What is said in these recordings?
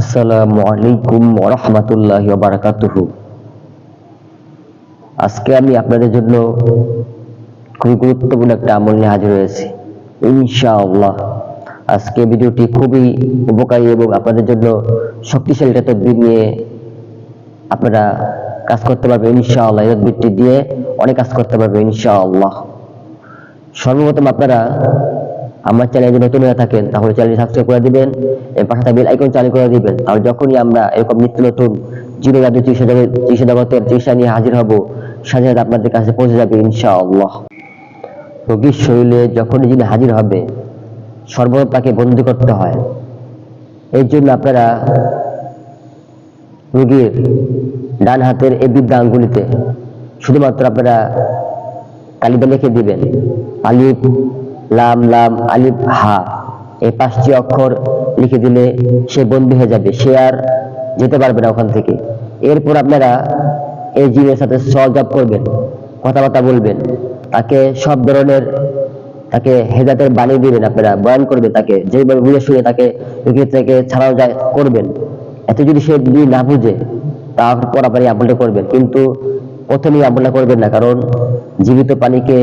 আসসালামু আলাইকুম ওরহমতুল্লাহ বারাকাতুহু। আজকে আমি আপনাদের জন্য খুবই গুরুত্বপূর্ণ একটা আমল নিয়ে হাজির হয়েছি, ইনশাআল্লাহ। আজকে ভিডিওটি খুবই উপকারী এবং আপনাদের জন্য শক্তিশালী একটা নিয়ে আপনারা কাজ করতে পারবেন, ইনশাআল্লাহ। এই দিয়ে অনেক কাজ করতে পারবেন, ইনশাআল্লাহ। সর্বপ্রথম আপনারা আমার চ্যানেলে নতুন হয়ে থাকেন, তাহলে চ্যানেলটি সাবস্ক্রাইব করে দিবেন এবং পাশে বেল আইকন চালু করে দিবেন। তাহলে যখনই আমরা এরকম নিত্য নতুন জিরো জাদু চিকিৎসা জগতের চিকিৎসা নিয়ে হাজির হব, সাথে সাথে আপনাদের কাছে পৌঁছে যাবে ইনশাআল্লাহ। রোগীর শরীরে যখনই যিনি হাজির হবে সর্বদা তাকে বন্দি করতে হয়। এর জন্য আপনারা রোগীর ডান হাতের এই বৃদ্ধ আঙ্গুলিতে শুধুমাত্র আপনারা কালিদা লিখে দিবেন, আলিফ লাম লাম, আলিফ, হা। এই পাঁচটি অক্ষর লিখে দিলে সে বন্দী হয়ে যাবে। সে আর যেতে পারবে না ওখান থেকে। এরপর আপনারা এই জিনের সাথে সহজাপ করবেন, কথাবার্তা বলবেন। তাকে সব ধরনের, তাকে হেদাতের বানিয়ে দিবেন আপনারা, বয়ান করবেন তাকে, যেভাবে বুঝে শুনে তাকে থেকে ছাড়াও যায় করবেন। এত যদি সে যদি না বুঝে, তারপর আপনি আমলটা করবেন। কিন্তু প্রথমেই আমলটা করবেন না, কারণ জীবিত পানিকে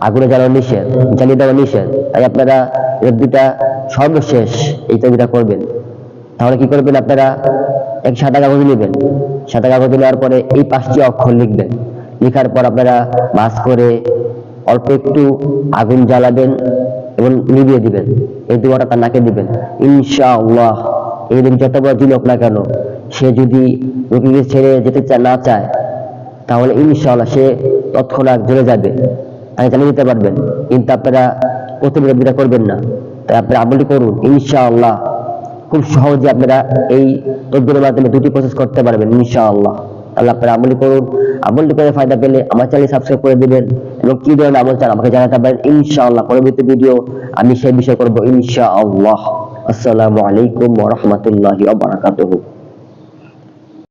আগুনে জ্বালানো নিষেধ, জ্বালিয়ে দেওয়া নিষেধ। তাই আপনারা এর দুটা সর্বশেষ এই তৈরিটা করবেন। তাহলে কি করবেন আপনারা? এক সাদা কাগজ নেবেন। সাদা কাগজ নেওয়ার পরে এই পাঁচটি অক্ষর লিখবেন। লেখার পর আপনারা মাছ করে অল্প একটু আগুন জ্বালাবেন এবং নিভিয়ে দিবেন। এই দুয়াটা তার নাকে দিবেন। ইনশাআল্লাহ। এই রোগী যত বড় দিন হোক না কেন, সে যদি রোগীকে ছেড়ে যেতে না চায়, তাহলে ইনশাআল্লাহ সে তৎক্ষণাৎ জ্বলে যাবে। জানিয়ে দিতে পারবেন। কিন্তু আপনারা প্রতিবিরোধিতা করবেন না। তাই আপনারা আমলটি করুন। ইনশাআল্লাহ। খুব সহজে আপনারা এই তদ্বিরের মাধ্যমে দুটি প্রসেস করতে পারবেন, ইনশাআল্লাহ। তাহলে আপনারা আমলটি করুন। আমলটি করে ফায়দা পেলে আমার চ্যানেল সাবস্ক্রাইব করে দিবেন এবং কি ধরনের আমল চান আমাকে জানাতে পারেন, ইনশাআল্লাহ। পরবর্তী ভিডিও আমি সেই বিষয় করব, ইনশাআল্লাহ। আসসালামু আলাইকুম ওয়া বারাকাতুহু।